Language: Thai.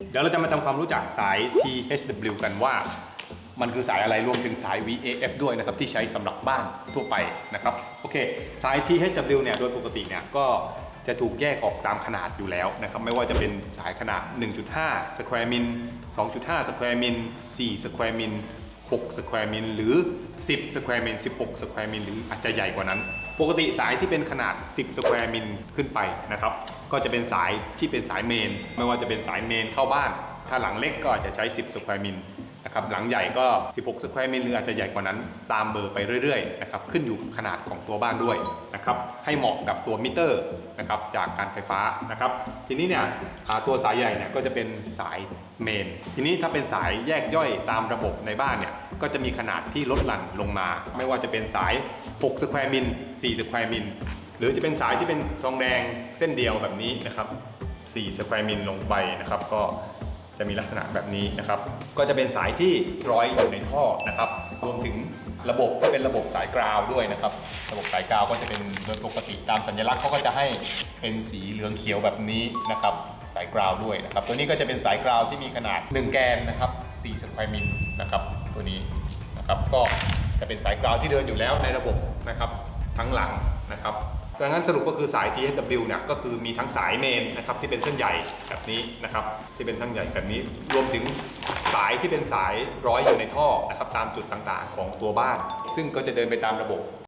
เดี๋ยวเราจะมาทำความรู้จักสาย THW กันว่า มันคือสายอะไรรวมถึงสาย VAF ด้วยนะครับ ที่ใช้สำหรับบ้านทั่วไปนะครับโอเค สาย THW เนี่ยโดยปกติเนี่ยก็จะถูกแยกออกตามขนาดอยู่แล้วนะครับไม่ว่าจะเป็นสายขนาด 1.5 square min 2.5 square min 4 square min 6 square min หรือ 10 square min 16 square min หรืออาจจะใหญ่กว่านั้น ปกติสายที่เป็นขนาด 10 สแควร์มิลขึ้นไปนะครับ ก็จะเป็นสายที่เป็นสายเมน ไม่ว่าจะเป็นสายเมนเข้าบ้าน ถ้าหลังเล็กก็อาจจะใช้ 10 สแควร์มิล นะครับหลังใหญ่ก็ 16 square min หรืออาจจะใหญ่กว่านั้นตามเบอร์ไปเรื่อยๆนะครับขึ้นอยู่กับขนาดของตัวบ้านด้วยนะครับให้เหมาะกับตัวมิเตอร์นะครับจากการไฟฟ้านะครับทีนี้เนี่ยตัวสายใหญ่เนี่ยก็จะเป็นสายเมน ทีนี้ถ้าเป็นสายแยกย่อยตามระบบในบ้านเนี่ยก็จะมีขนาดที่ลดหลั่นลงมา ไม่ว่าจะเป็นสาย6สแควร์มิล4สแควร์มิลหรือจะเป็นสายที่เป็นทองแดงเส้นเดียวแบบนี้นะครับ4สแควร์มิลลงไปนะครับก็ จะมีลักษณะแบบนี้นะครับ ก็จะเป็นสายที่ร้อยอยู่ในท่อนะครับ รวมถึงระบบที่เป็นระบบสายกราวด้วยนะครับ ระบบสายกราวก็จะเป็นโดยปกติตามสัญลักษณ์เขาก็จะให้เป็นสีเหลืองเขียวแบบนี้นะครับ สายกราวด้วยนะครับ ตัวนี้ก็จะเป็นสายกราวที่มีขนาด 1 แกนนะครับ4สแควร์มิลนะครับ ตัวนี้นะครับก็จะเป็นสายกราวที่เดินอยู่แล้วในระบบนะครับ ทั้งหลังนะครับ ดังนั้นสรุปก็คือสาย TSW เนี่ยก็คือมีทั้งสายเมนนะครับที่เป็นเส้นใหญ่แบบนี้นะครับที่เป็นเส้นใหญ่แบบนี้ รวมถึงสายที่เป็นสายร้อยอยู่ในท่อนะครับตามจุดต่างๆ ของตัวบ้าน ซึ่งก็จะเดินไปตามระบบ